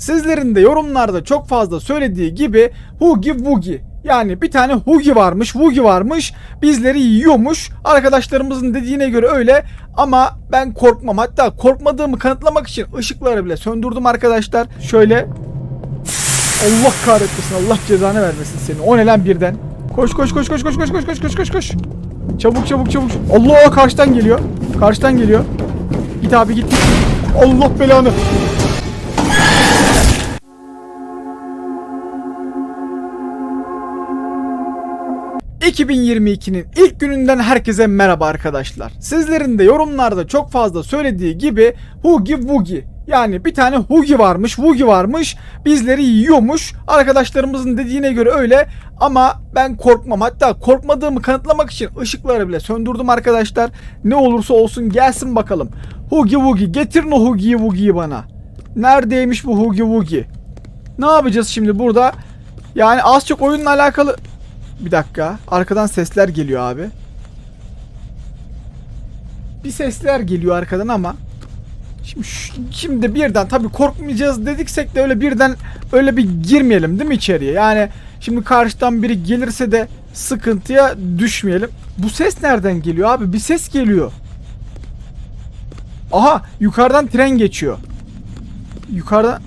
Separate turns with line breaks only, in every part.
Sizlerin de yorumlarda çok fazla söylediği gibi Hugi Wugi yani bir tane Hugi varmış, Wugi varmış, bizleri yiyormuş. Arkadaşlarımızın dediğine göre öyle ama ben korkmam. Hatta korkmadığımı kanıtlamak için ışıkları bile söndürdüm arkadaşlar. Şöyle Allah kahretmesin, Allah cezanı vermesin seni. O ne lan birden? Koş koş koş koş koş koş koş koş koş koş koş. Çabuk çabuk çabuk. Allah karşıdan geliyor. Karşıdan geliyor. Git abi git. Allah belanı. ...2022'nin ilk gününden herkese merhaba arkadaşlar. Sizlerin de yorumlarda çok fazla söylediği gibi Hugi Wugi yani bir tane Hugi varmış, Wugi varmış, bizleri yiyormuş. Arkadaşlarımızın dediğine göre öyle ama ben korkmam. Hatta korkmadığımı kanıtlamak için ışıkları bile söndürdüm arkadaşlar. Ne olursa olsun gelsin bakalım. Hugi Wugi getirin o Hugi Wugi'yi bana. Neredeymiş bu Hugi Wugi? Ne yapacağız şimdi burada? Yani az çok oyunla alakalı... Bir dakika. Arkadan sesler geliyor abi. Bir sesler geliyor arkadan ama Şimdi şimdi birden tabii korkmayacağız dediksek de öyle birden öyle bir girmeyelim değil mi içeriye? Yani şimdi karşıdan biri gelirse de sıkıntıya düşmeyelim. Bu ses nereden geliyor abi? Bir ses geliyor. Aha yukarıdan tren geçiyor. Yukarıdan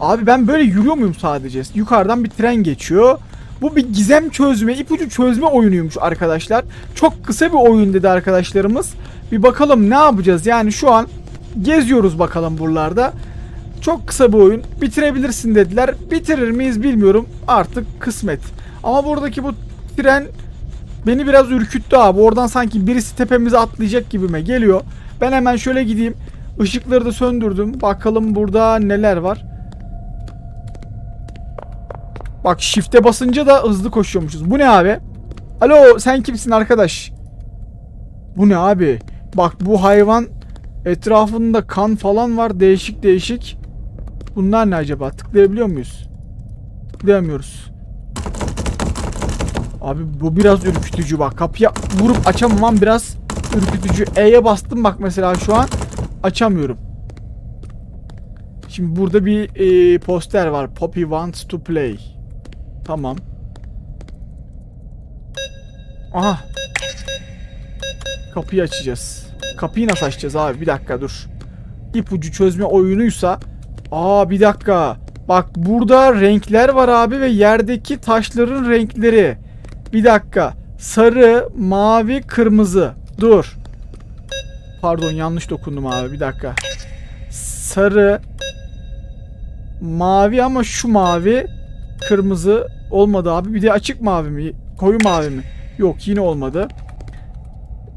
Abi ben böyle yürüyor muyum sadece? Yukarıdan bir tren geçiyor. Bu bir gizem çözme, ipucu çözme oyunuymuş arkadaşlar. Çok kısa bir oyun dedi arkadaşlarımız. Bir bakalım ne yapacağız? Yani şu an geziyoruz bakalım buralarda. Çok kısa bir oyun. Bitirebilirsin dediler. Bitirir miyiz bilmiyorum. Artık kısmet. Ama buradaki bu tren beni biraz ürküttü abi. Oradan sanki birisi tepemize atlayacak gibime geliyor. Ben hemen şöyle gideyim. Işıkları da söndürdüm. Bakalım burada neler var. Bak shift'e basınca da hızlı koşuyormuşuz. Bu ne abi? Alo sen kimsin arkadaş? Bu ne abi? Bak bu hayvan etrafında kan falan var değişik değişik. Bunlar ne acaba? Tıklayabiliyor muyuz? Tıklayamıyoruz. Abi bu biraz ürkütücü bak. Kapıya vurup açamamam biraz ürkütücü. E'ye bastım bak mesela şu an açamıyorum. Şimdi burada bir e, poster var. Poppy wants to play. Tamam. Aha. Kapıyı açacağız. Kapıyı nasıl açacağız abi? Bir dakika dur. İpucu çözme oyunuysa. Aa bir dakika. Bak burada renkler var abi ve yerdeki taşların renkleri. Bir dakika. Sarı, mavi, kırmızı. Dur. Pardon yanlış dokundum abi. Bir dakika. Sarı, mavi ama şu mavi, kırmızı olmadı abi. Bir de açık mavi mi? Koyu mavi mi? Yok yine olmadı.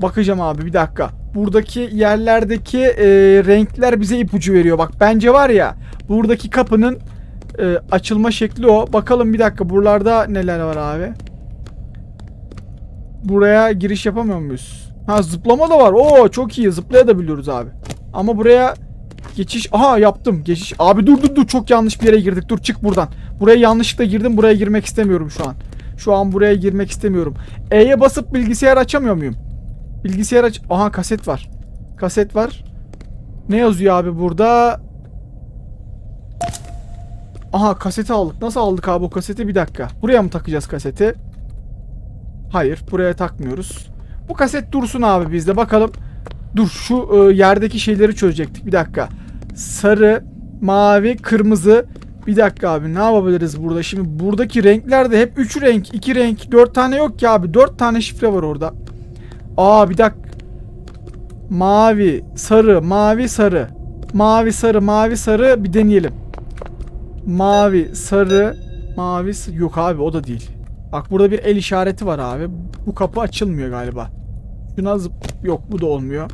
Bakacağım abi bir dakika. Buradaki yerlerdeki e, renkler bize ipucu veriyor. Bak bence var ya buradaki kapının e, açılma şekli o. Bakalım bir dakika buralarda neler var abi. Buraya giriş yapamıyor muyuz? Ha zıplama da var. Oo çok iyi zıplayabiliyoruz abi. Ama buraya geçiş... Aha yaptım geçiş. Abi dur dur dur çok yanlış bir yere girdik. Dur çık buradan. Buraya yanlışlıkla girdim. Buraya girmek istemiyorum şu an. Şu an buraya girmek istemiyorum. E'ye basıp bilgisayar açamıyor muyum? Bilgisayar aç... Aha kaset var. Kaset var. Ne yazıyor abi burada? Aha kaseti aldık. Nasıl aldık abi o kaseti? Bir dakika. Buraya mı takacağız kaseti? Hayır. Buraya takmıyoruz. Bu kaset dursun abi bizde. Bakalım. Dur şu e, yerdeki şeyleri çözecektik. Bir dakika. Sarı, mavi, kırmızı. Bir dakika abi ne yapabiliriz burada? Şimdi buradaki renkler de hep 3 renk, 2 renk, 4 tane yok ki abi. 4 tane şifre var orada. Aa bir dakika. Mavi, sarı, mavi, sarı. Mavi, sarı, mavi, sarı. Bir deneyelim. Mavi, sarı, mavi, s- yok abi o da değil. Bak burada bir el işareti var abi. Bu kapı açılmıyor galiba. Şuna zıp... Yok bu da olmuyor.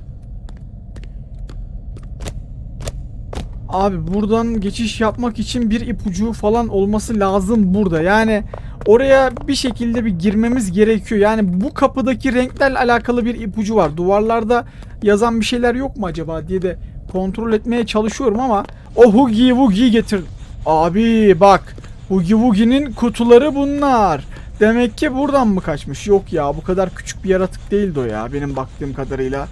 Abi buradan geçiş yapmak için bir ipucu falan olması lazım burada. Yani oraya bir şekilde bir girmemiz gerekiyor. Yani bu kapıdaki renklerle alakalı bir ipucu var. Duvarlarda yazan bir şeyler yok mu acaba diye de kontrol etmeye çalışıyorum ama o Hugi Wugi getir. Abi bak Hugi Wugi'nin kutuları bunlar. Demek ki buradan mı kaçmış? Yok ya bu kadar küçük bir yaratık değildi o ya benim baktığım kadarıyla.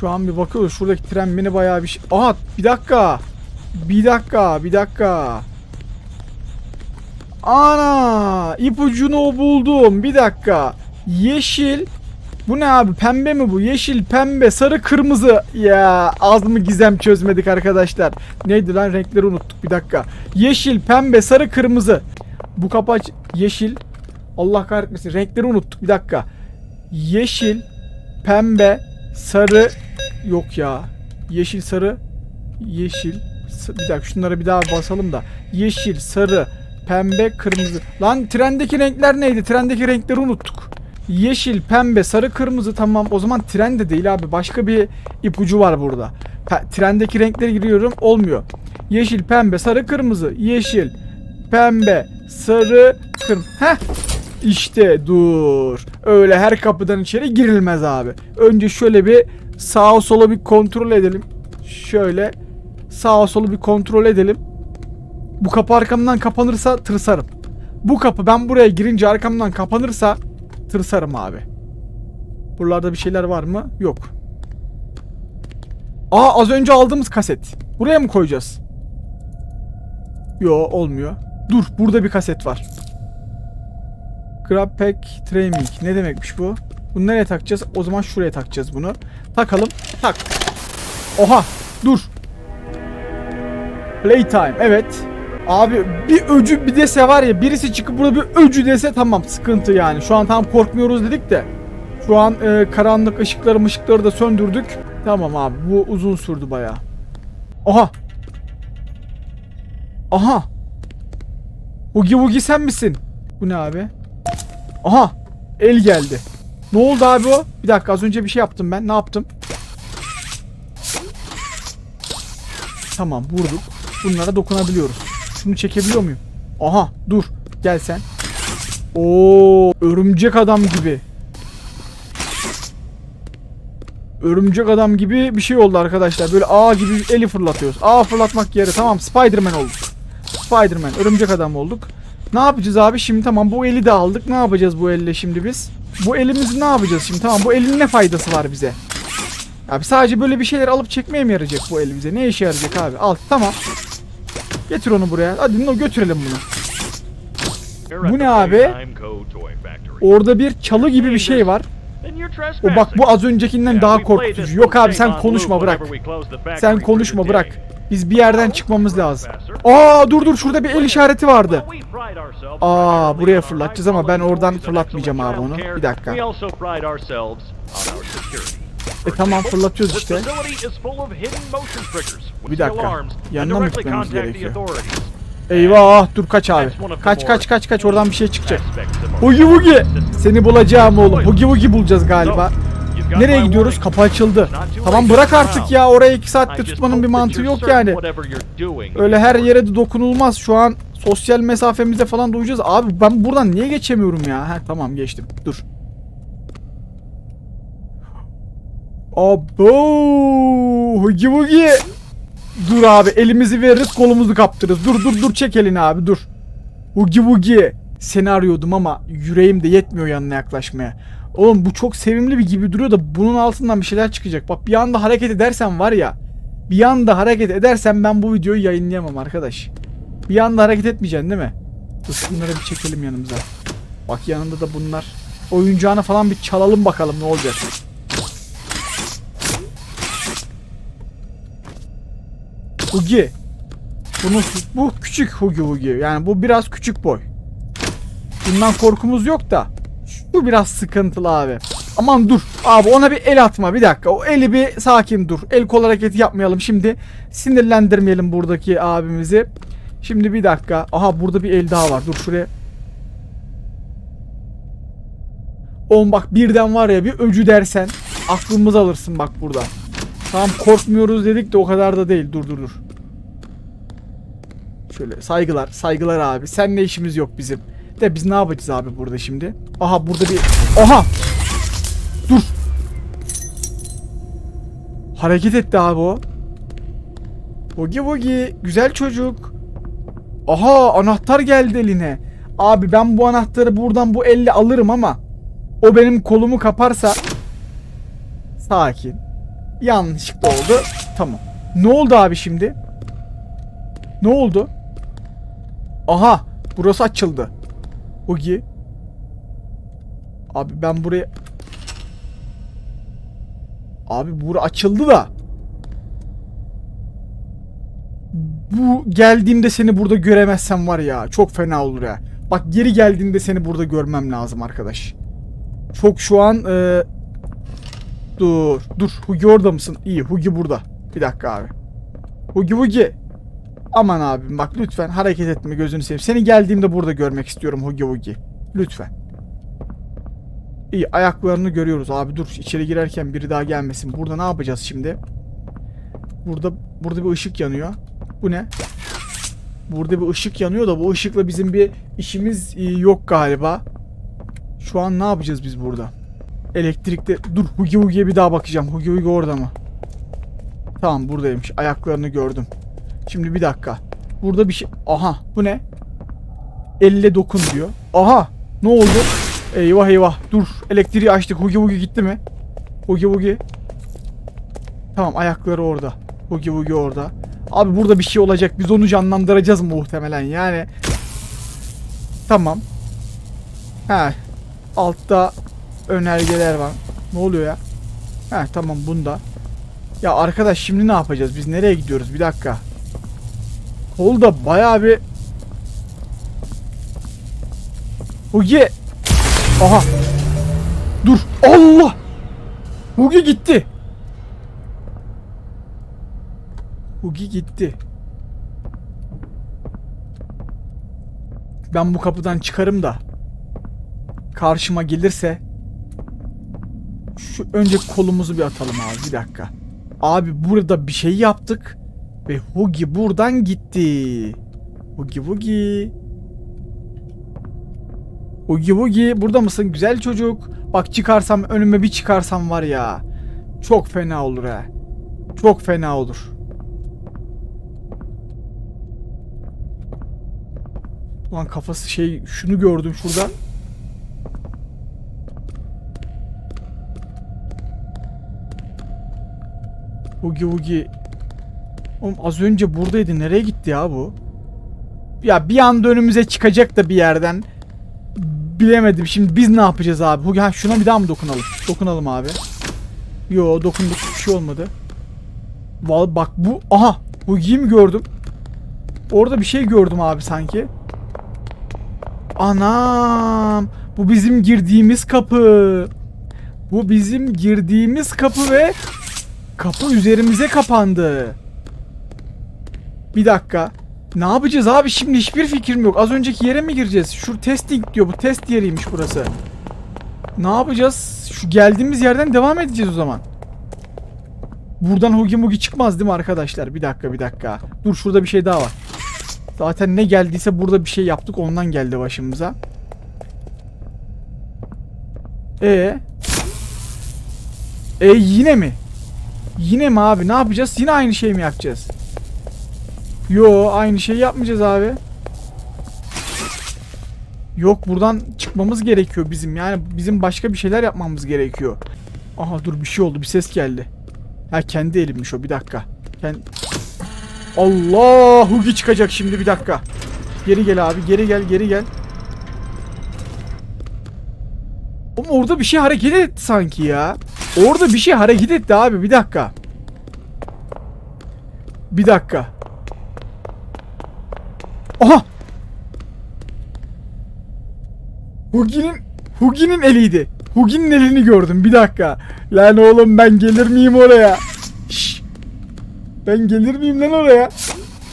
Şu an bir bakıyoruz şuradaki tren beni bayağı bir şey... Aha bir dakika. Bir dakika, bir dakika. Ana! ipucunu buldum. Bir dakika. Yeşil. Bu ne abi? Pembe mi bu? Yeşil, pembe, sarı, kırmızı. Ya az mı gizem çözmedik arkadaşlar. Neydi lan? Renkleri unuttuk. Bir dakika. Yeşil, pembe, sarı, kırmızı. Bu kapı aç- yeşil. Allah kahretmesin. Renkleri unuttuk. Bir dakika. Yeşil, pembe, sarı. Yok ya. Yeşil, sarı, yeşil. Bir dakika şunlara bir daha basalım da. Yeşil, sarı, pembe, kırmızı. Lan trendeki renkler neydi? Trendeki renkleri unuttuk. Yeşil, pembe, sarı, kırmızı tamam. O zaman tren de değil abi. Başka bir ipucu var burada. Pe- trendeki renkleri giriyorum. Olmuyor. Yeşil, pembe, sarı, kırmızı. Yeşil, pembe, sarı, kırmızı. Heh. İşte dur. Öyle her kapıdan içeri girilmez abi. Önce şöyle bir sağa sola bir kontrol edelim. Şöyle sağa solu bir kontrol edelim. Bu kapı arkamdan kapanırsa tırsarım. Bu kapı ben buraya girince arkamdan kapanırsa tırsarım abi. Buralarda bir şeyler var mı? Yok. Aa az önce aldığımız kaset. Buraya mı koyacağız? Yo olmuyor. Dur burada bir kaset var. Grab Pack Training. Ne demekmiş bu? Bunu nereye takacağız? O zaman şuraya takacağız bunu. Takalım. Tak. Oha. Dur. Playtime. Evet. Abi bir öcü bir dese var ya birisi çıkıp burada bir öcü dese tamam sıkıntı yani. Şu an tam korkmuyoruz dedik de. Şu an e, karanlık ışıkları mışıkları da söndürdük. Tamam abi bu uzun sürdü bayağı. Oha. Aha. Hugi Wugi sen misin? Bu ne abi? Aha. El geldi. Ne oldu abi o? Bir dakika az önce bir şey yaptım ben. Ne yaptım? Tamam vurduk. Bunlara dokunabiliyoruz. Şunu çekebiliyor muyum? Aha dur. Gel sen. Oo, örümcek adam gibi. Örümcek adam gibi bir şey oldu arkadaşlar. Böyle ağ gibi eli fırlatıyoruz. Ağ fırlatmak yere tamam Spiderman olduk. Spiderman, örümcek adam olduk. Ne yapacağız abi şimdi tamam bu eli de aldık. Ne yapacağız bu elle şimdi biz? Bu elimizi ne yapacağız şimdi? Tamam bu elin ne faydası var bize? Abi sadece böyle bir şeyler alıp çekmeye mi yarayacak bu el bize? Ne işe yarayacak abi? Al tamam. Getir onu buraya. Hadi no götürelim bunu. Bu ne abi? Orada bir çalı gibi bir şey var. O bak bu az öncekinden daha korkutucu. Yok abi sen konuşma bırak. Sen konuşma bırak. Biz bir yerden çıkmamız lazım. Aa dur dur şurada bir el işareti vardı. Aa buraya fırlatacağız ama ben oradan fırlatmayacağım abi onu. Bir dakika. E tamam fırlatıyoruz işte. Bir dakika. Yanına mı gitmemiz gerekiyor? Eyvah dur kaç abi. Kaç kaç kaç kaç oradan bir şey çıkacak. Hugi Wugi. Seni bulacağım oğlum. Hugi Wugi bulacağız galiba. Nereye gidiyoruz? Kapı açıldı. Tamam bırak artık ya. Oraya 2 saatte tutmanın bir mantığı yok yani. Öyle her yere de dokunulmaz. Şu an sosyal mesafemizde falan duyacağız. Abi ben buradan niye geçemiyorum ya? Ha tamam geçtim. Dur. Abo! Hugi Wugi. Dur abi elimizi veririz kolumuzu kaptırırız. Dur dur dur çek elini abi dur. Hugi Wugi. Seni arıyordum ama yüreğim de yetmiyor yanına yaklaşmaya. Oğlum bu çok sevimli bir gibi duruyor da bunun altından bir şeyler çıkacak. Bak bir anda hareket edersen var ya. Bir anda hareket edersen ben bu videoyu yayınlayamam arkadaş. Bir anda hareket etmeyeceksin değil mi? Bunları bir çekelim yanımıza. Bak yanında da bunlar. Oyuncağını falan bir çalalım bakalım ne olacak. Hugi. Bunun, bu küçük Hugi Hugi. Yani bu biraz küçük boy. Bundan korkumuz yok da. Bu biraz sıkıntılı abi. Aman dur. Abi ona bir el atma. Bir dakika. O eli bir sakin dur. El kol hareketi yapmayalım şimdi. Sinirlendirmeyelim buradaki abimizi. Şimdi bir dakika. Aha burada bir el daha var. Dur şuraya. Oğlum bak birden var ya bir öcü dersen aklımızı alırsın bak burada. Tamam korkmuyoruz dedik de o kadar da değil. Dur dur dur. Şöyle saygılar, saygılar abi. Seninle işimiz yok bizim. De biz ne yapacağız abi burada şimdi? Aha burada bir... Aha! Dur! Hareket etti abi o. Bogi bogi. Güzel çocuk. Aha anahtar geldi eline. Abi ben bu anahtarı buradan bu elle alırım ama o benim kolumu kaparsa sakin. Yanlışlıkla oldu. Tamam. Ne oldu abi şimdi? Ne oldu? Aha burası açıldı. Hugi. Abi ben buraya... Abi bura açıldı da. Bu geldiğimde seni burada göremezsem var ya çok fena olur ya. Bak geri geldiğimde seni burada görmem lazım arkadaş. Çok şu an e, dur dur Hugi orada mısın? İyi Hugi burada. Bir dakika abi. Hugi Hugi. Aman abim bak lütfen hareket etme gözünü seveyim. Seni geldiğimde burada görmek istiyorum Hugi Hugi. Lütfen. İyi ayaklarını görüyoruz abi dur içeri girerken biri daha gelmesin. Burada ne yapacağız şimdi? Burada burada bir ışık yanıyor. Bu ne? Burada bir ışık yanıyor da bu ışıkla bizim bir işimiz e, yok galiba. Şu an ne yapacağız biz burada? Elektrikte... Dur Hugi Hugi'ye bir daha bakacağım. Hugi Hugi orada mı? Tamam buradaymış. Ayaklarını gördüm. Şimdi bir dakika. Burada bir şey... Aha bu ne? Elle dokun diyor. Aha ne oldu? Eyvah eyvah. Dur elektriği açtık. Hugi Hugi gitti mi? Hugi Hugi. Tamam ayakları orada. Hugi Hugi orada. Abi burada bir şey olacak. Biz onu canlandıracağız muhtemelen yani. Tamam. He. Altta önergeler var. Ne oluyor ya? He tamam bunda. Ya arkadaş şimdi ne yapacağız? Biz nereye gidiyoruz? Bir dakika. Kolda bayağı bir Hugi. Aha. Dur. Allah. Hugi gitti. Hugi gitti. Ben bu kapıdan çıkarım da karşıma gelirse şu önce kolumuzu bir atalım abi bir dakika. Abi burada bir şey yaptık ve Hugi buradan gitti. Hugi Hugi. Hugi Hugi burada mısın güzel çocuk? Bak çıkarsam önüme bir çıkarsam var ya. Çok fena olur ha. Çok fena olur. Ulan kafası şey şunu gördüm şuradan. Hugi Hugi. Oğlum az önce buradaydı. Nereye gitti ya bu? Ya bir anda önümüze çıkacak da bir yerden. Bilemedim. Şimdi biz ne yapacağız abi? Ha şuna bir daha mı dokunalım? Dokunalım abi. Yo dokunduk. Bir şey olmadı. Vallahi bak bu. Aha. Hugi'yi mi gördüm? Orada bir şey gördüm abi sanki. Anam. Bu bizim girdiğimiz kapı. Bu bizim girdiğimiz kapı ve kapı üzerimize kapandı. Bir dakika. Ne yapacağız abi şimdi hiçbir fikrim yok. Az önceki yere mi gireceğiz? Şu testing diyor. Bu test yeriymiş burası. Ne yapacağız? Şu geldiğimiz yerden devam edeceğiz o zaman. Buradan Hugi Mugi çıkmaz değil mi arkadaşlar? Bir dakika bir dakika. Dur şurada bir şey daha var. Zaten ne geldiyse burada bir şey yaptık ondan geldi başımıza. E E yine mi? Yine mi abi? Ne yapacağız? Yine aynı şey mi yapacağız? Yo aynı şeyi yapmayacağız abi. Yok buradan çıkmamız gerekiyor bizim. Yani bizim başka bir şeyler yapmamız gerekiyor. Aha dur bir şey oldu. Bir ses geldi. Ha kendi elimmiş o. Bir dakika. Kend... Allah Hugi çıkacak şimdi bir dakika. Geri gel abi. Geri gel. Geri gel. Ama orada bir şey hareket etti sanki ya. Orada bir şey hareket etti abi. Bir dakika. Bir dakika. Aha! Hugi'nin Hugi'nin eliydi. Hugi'nin elini gördüm. Bir dakika. Lan oğlum ben gelir miyim oraya? Şş. Ben gelir miyim lan oraya?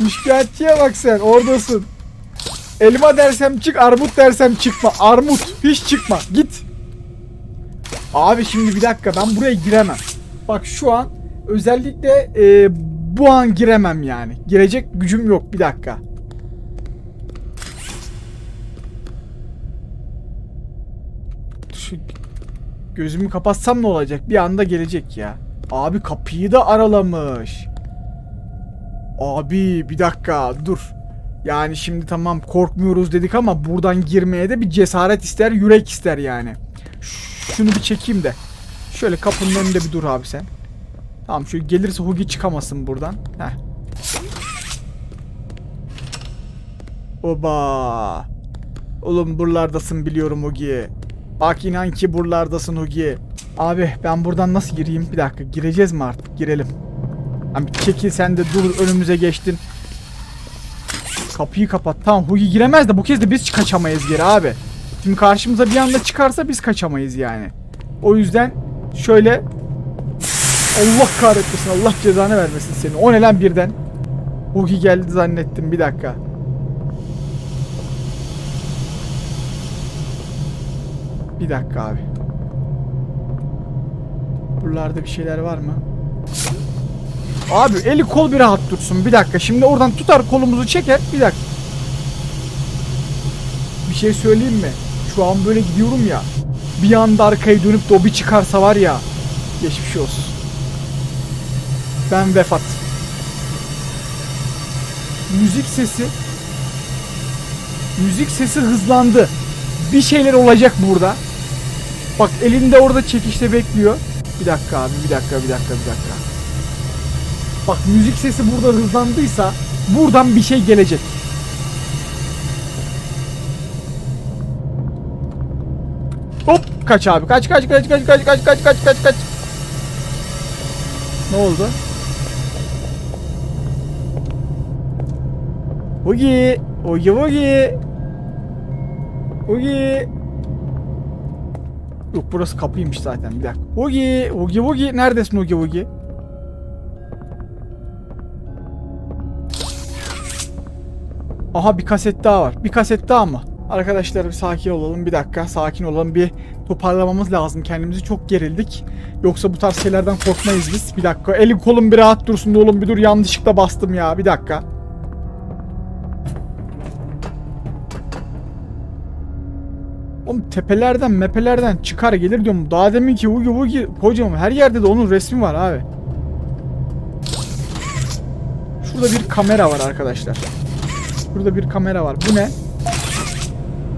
Şikayetçiye bak sen. Oradasın. Elma dersem çık, armut dersem çıkma. Armut. Hiç çıkma. Git. Abi şimdi bir dakika ben buraya giremem. Bak şu an özellikle e, bu an giremem yani. Girecek gücüm yok. Bir dakika. Gözümü kapatsam ne olacak? Bir anda gelecek ya. Abi kapıyı da aralamış. Abi bir dakika dur. Yani şimdi tamam korkmuyoruz dedik ama buradan girmeye de bir cesaret ister, yürek ister yani. Şunu bir çekeyim de. Şöyle kapının önünde bir dur abi sen. Tamam şu gelirse Hugi çıkamasın buradan. Heh. Oba. Oğlum buralardasın biliyorum Hugi. Bak inan ki buralardasın Hugi. Abi ben buradan nasıl gireyim? Bir dakika gireceğiz mi artık? Girelim. Abi çekil sen de dur önümüze geçtin. Kapıyı kapat. Tamam Hugi giremez de bu kez de biz kaçamayız geri abi. Şimdi karşımıza bir anda çıkarsa biz kaçamayız yani. O yüzden şöyle Allah kahretmesin Allah cezanı vermesin seni. O ne lan birden? Hugi geldi zannettim bir dakika. Bir dakika abi. Buralarda bir şeyler var mı? Abi eli kol bir rahat dursun. Bir dakika. Şimdi oradan tutar kolumuzu çeker. Bir dakika. Bir şey söyleyeyim mi? Şu an böyle gidiyorum ya. Bir anda arkaya dönüp de o bir çıkarsa var ya. Geçmiş olsun. Ben vefat. Müzik sesi. Müzik sesi hızlandı. Bir şeyler olacak burada. Bak elinde orada çekişte bekliyor. Bir dakika abi bir dakika bir dakika bir dakika. Bak müzik sesi burada hızlandıysa buradan bir şey gelecek. Hop kaç abi kaç kaç kaç kaç kaç kaç kaç kaç kaç kaç. Ne oldu? Ogi, ogi ogi. Ogi. Yok burası kapıymış zaten bir dakika. Ogi, ogi ogi neredesin ogi ogi? Aha bir kaset daha var. Bir kaset daha mı? Arkadaşlar bir sakin olalım bir dakika sakin olalım bir toparlamamız lazım kendimizi çok gerildik. Yoksa bu tarz şeylerden korkmayız biz. Bir dakika elim kolum bir rahat dursun oğlum bir dur yanlışlıkla bastım ya bir dakika. Oğlum tepelerden mepelerden çıkar gelir diyorum. Daha demin ki Vugi Vugi kocaman her yerde de onun resmi var abi. Şurada bir kamera var arkadaşlar. Burada bir kamera var. Bu ne?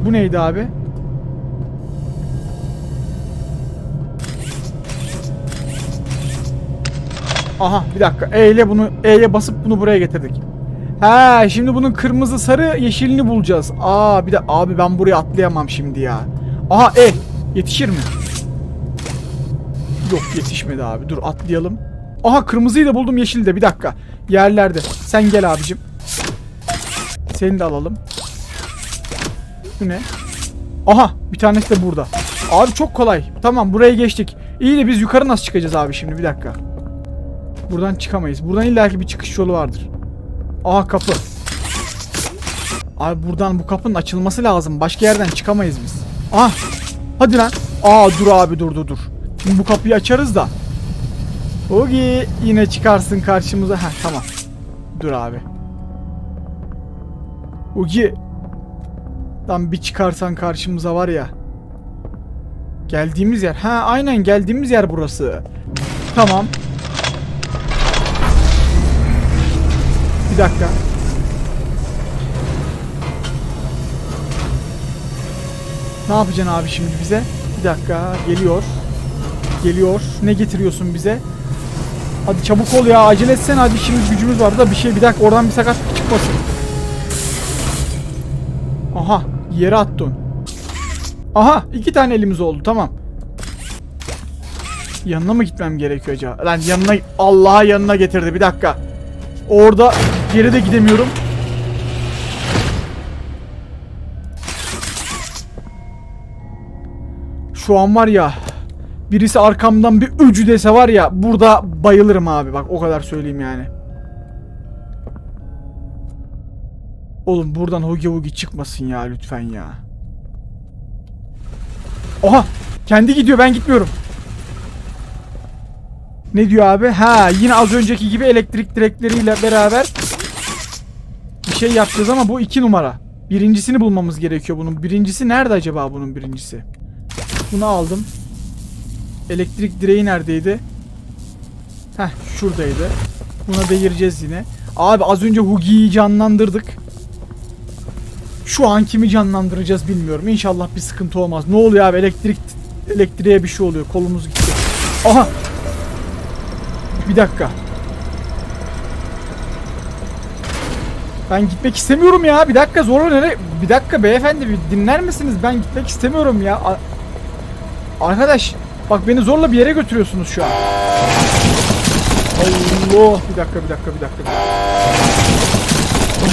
Bu neydi abi? Aha bir dakika. E ile bunu E'ye basıp bunu buraya getirdik. He şimdi bunun kırmızı sarı yeşilini bulacağız. Aa bir de abi ben buraya atlayamam şimdi ya. Aha E yetişir mi? Yok yetişmedi abi. Dur atlayalım. Aha kırmızıyı da buldum yeşili de bir dakika. Yerlerde. Sen gel abicim. Seni de alalım. Bu ne? Aha bir tanesi de burada. Abi çok kolay. Tamam buraya geçtik. İyi de biz yukarı nasıl çıkacağız abi şimdi bir dakika. Buradan çıkamayız. Buradan illaki bir çıkış yolu vardır. Aha kapı. Abi buradan bu kapının açılması lazım. Başka yerden çıkamayız biz. Ah. Hadi lan. Aa dur abi dur dur dur. Şimdi bu kapıyı açarız da. Ogi yine çıkarsın karşımıza. Heh tamam. Dur abi. Ogi. Lan bir çıkarsan karşımıza var ya. Geldiğimiz yer. Ha aynen geldiğimiz yer burası. Tamam. Dakika. Ne yapacaksın abi şimdi bize? Bir dakika geliyor. Geliyor. Ne getiriyorsun bize? Hadi çabuk ol ya acele etsen hadi işimiz gücümüz var da bir şey bir dakika oradan bir sakat çıkmasın. Aha yere attı onu. Aha iki tane elimiz oldu tamam. Yanına mı gitmem gerekiyor acaba? Lan yanına Allah'a yanına getirdi bir dakika. Orada geri de gidemiyorum. Şu an var ya birisi arkamdan bir öcü dese var ya burada bayılırım abi bak o kadar söyleyeyim yani. Oğlum buradan Hugi Hugi çıkmasın ya lütfen ya. Oha kendi gidiyor ben gitmiyorum. Ne diyor abi? Ha yine az önceki gibi elektrik direkleriyle beraber şey yapacağız ama bu iki numara. Birincisini bulmamız gerekiyor bunun. Birincisi nerede acaba bunun birincisi? Bunu aldım. Elektrik direği neredeydi? Heh şuradaydı. Buna değireceğiz yine. Abi az önce Hugi'yi canlandırdık. Şu an kimi canlandıracağız bilmiyorum. İnşallah bir sıkıntı olmaz. Ne oluyor abi elektrik elektriğe bir şey oluyor. Kolumuz gitti. Aha bir dakika. Ben gitmek istemiyorum ya. Bir dakika zorla nereye? Bir dakika beyefendi bir dinler misiniz? Ben gitmek istemiyorum ya. Arkadaş bak beni zorla bir yere götürüyorsunuz şu an. Allah bir dakika bir dakika bir dakika.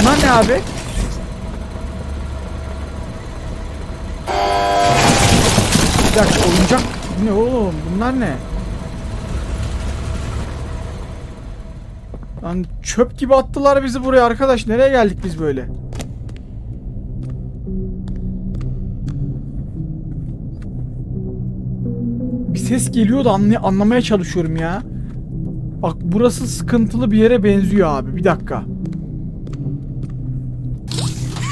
Bunlar ne abi? Bir dakika oyuncak ne oğlum bunlar ne? Lan çöp gibi attılar bizi buraya arkadaş. Nereye geldik biz böyle? Bir ses geliyor da anlay- anlamaya çalışıyorum ya. Bak burası sıkıntılı bir yere benziyor abi. Bir dakika.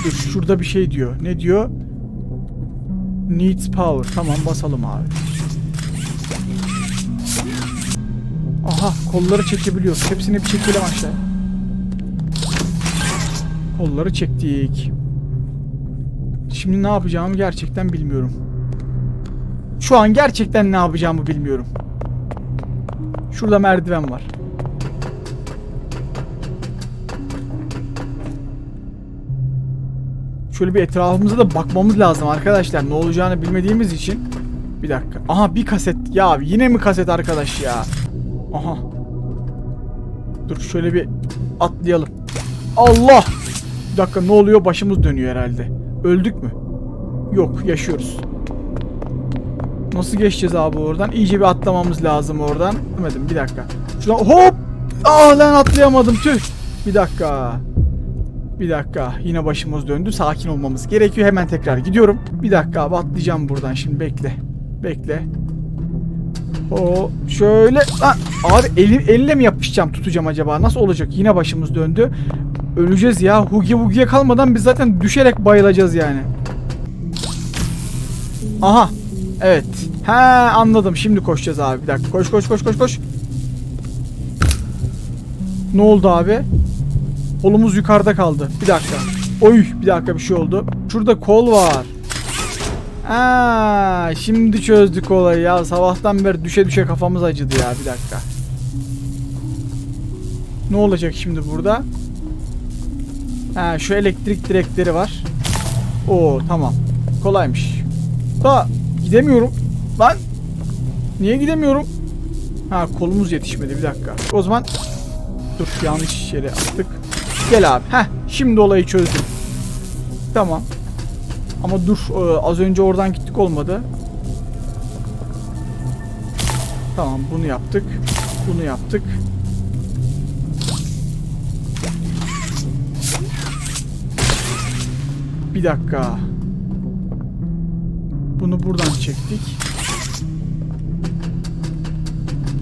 Dur şurada bir şey diyor. Ne diyor? Needs power. Tamam basalım abi. Aha kolları çekebiliyoruz. Hepsini bir çekelim aşağı. Kolları çektik. Şimdi ne yapacağımı gerçekten bilmiyorum. Şu an gerçekten ne yapacağımı bilmiyorum. Şurada merdiven var. Şöyle bir etrafımıza da bakmamız lazım arkadaşlar. Ne olacağını bilmediğimiz için. Bir dakika. Aha bir kaset. Ya yine mi kaset arkadaş ya? Aha. Dur şöyle bir atlayalım. Allah! Bir dakika ne oluyor? Başımız dönüyor herhalde. Öldük mü? Yok yaşıyoruz. Nasıl geçeceğiz abi oradan? İyice bir atlamamız lazım oradan. Demedim bir dakika. Şuradan hop! Aa lan atlayamadım tüh. Bir dakika. Bir dakika. Yine başımız döndü. Sakin olmamız gerekiyor. Hemen tekrar gidiyorum. Bir dakika abi atlayacağım buradan şimdi bekle. Bekle. O şöyle Lan, abi elim elle mi yapışacağım tutacağım acaba? Nasıl olacak? Yine başımız döndü. Öleceğiz ya. Hugi hugiye kalmadan biz zaten düşerek bayılacağız yani. Aha evet. He anladım. Şimdi koşacağız abi. Bir dakika. Koş koş koş koş koş. Ne oldu abi? Kolumuz yukarıda kaldı. Bir dakika. Oy bir dakika bir şey oldu. Şurada kol var Aa, şimdi çözdük olayı ya. Sabahtan beri düşe düşe kafamız acıdı ya. Bir dakika. Ne olacak şimdi burada? Ha, şu elektrik direkleri var. Oo, tamam. Kolaymış. Da gidemiyorum. Lan niye gidemiyorum? Ha, kolumuz yetişmedi. Bir dakika. O zaman dur yanlış yere attık. Gel abi. Heh, şimdi olayı çözdüm. Tamam. Ama dur e, az önce oradan gittik olmadı. Tamam bunu yaptık. Bunu yaptık. Bir dakika. Bunu buradan çektik.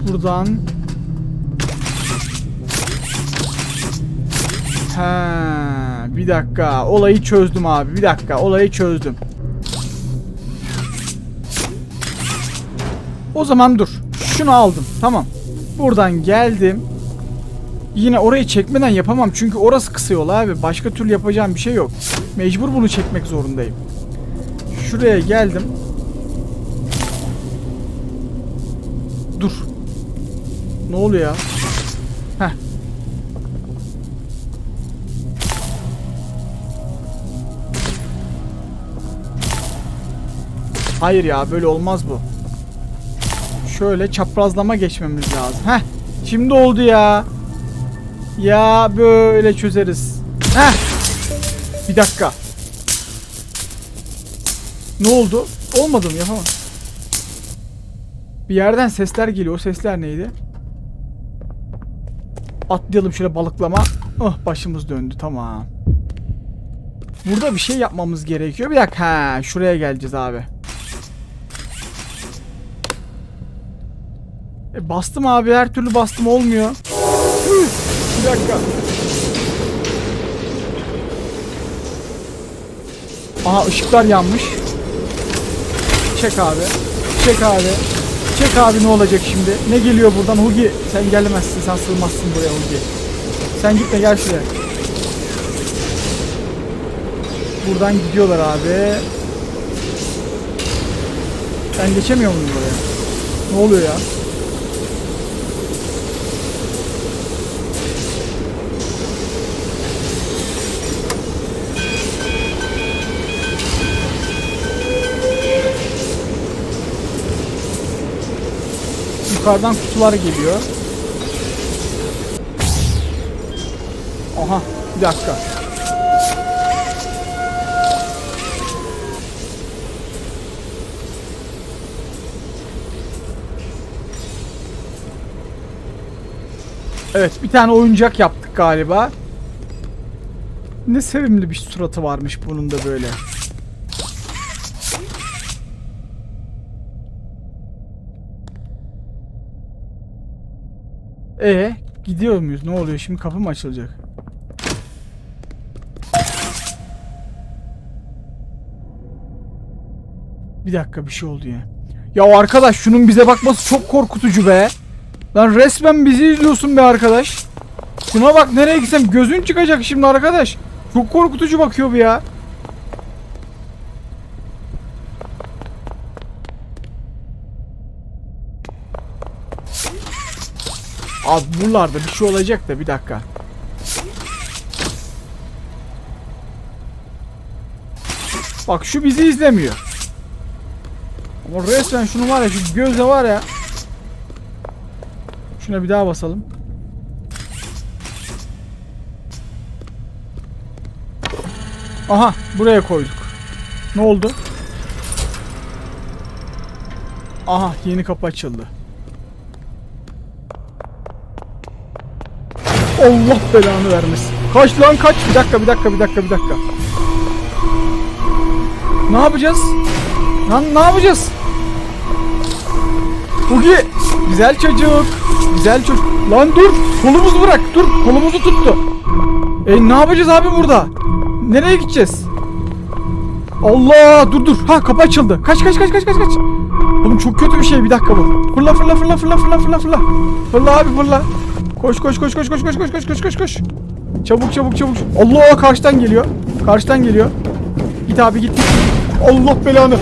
Buradan Bir dakika. Olayı çözdüm abi. Bir dakika. Olayı çözdüm. O zaman dur. Şunu aldım. Tamam. Buradan geldim. Yine orayı çekmeden yapamam. Çünkü orası kısa yol abi. Başka türlü yapacağım bir şey yok. Mecbur bunu çekmek zorundayım. Şuraya geldim. Dur. Ne oluyor ya? Hayır ya böyle olmaz bu. Şöyle çaprazlama geçmemiz lazım. Heh. Şimdi oldu ya. Ya böyle çözeriz. Heh. Bir dakika. Ne oldu? Olmadı mı? Yapamam. Bir yerden sesler geliyor. O sesler neydi? Atlayalım şöyle balıklama. Oh başımız döndü. Tamam. Burada bir şey yapmamız gerekiyor. Bir dakika. Ha, şuraya geleceğiz abi. E bastım abi her türlü bastım olmuyor. Bir dakika. Aha ışıklar yanmış. Çek abi. Çek abi. Çek abi ne olacak şimdi? Ne geliyor buradan Hugi? Sen gelemezsin sen sığmazsın buraya Hugi. Sen gitme gel şuraya. Buradan gidiyorlar abi. Ben geçemiyor muyum buraya? Ne oluyor ya? Yukarıdan kutular geliyor. Aha bir dakika. Evet bir tane oyuncak yaptık galiba. Ne sevimli bir suratı varmış bunun da böyle. E gidiyor muyuz? Ne oluyor? Şimdi kapı mı açılacak? Bir dakika bir şey oldu ya. Ya arkadaş şunun bize bakması çok korkutucu be. Lan resmen bizi izliyorsun be arkadaş. Şuna bak nereye gitsem gözün çıkacak şimdi arkadaş. Çok korkutucu bakıyor bu ya. Abi buralarda bir şey olacak da bir dakika. Bak şu bizi izlemiyor. Ama resmen şunu var ya şu gözle var ya. Şuna bir daha basalım. Aha buraya koyduk. Ne oldu? Aha yeni kapı açıldı. Allah belanı vermesin. Kaç lan kaç. Bir dakika bir dakika bir dakika bir dakika. Ne yapacağız? Lan ne yapacağız? Bugi güzel çocuk. Güzel çocuk. Lan dur kolumuzu bırak. Dur kolumuzu tuttu. E ne yapacağız abi burada? Nereye gideceğiz? Allah dur dur. Ha kapı açıldı. Kaç kaç kaç kaç kaç kaç. Oğlum çok kötü bir şey bir dakika bu. Fırla fırla fırla fırla fırla fırla fırla. Fırla abi fırla. Koş koş koş koş koş koş koş koş koş koş koş. Çabuk çabuk çabuk. Allah karşıdan geliyor. Karşıdan geliyor. Git abi git. git. Allah belanı.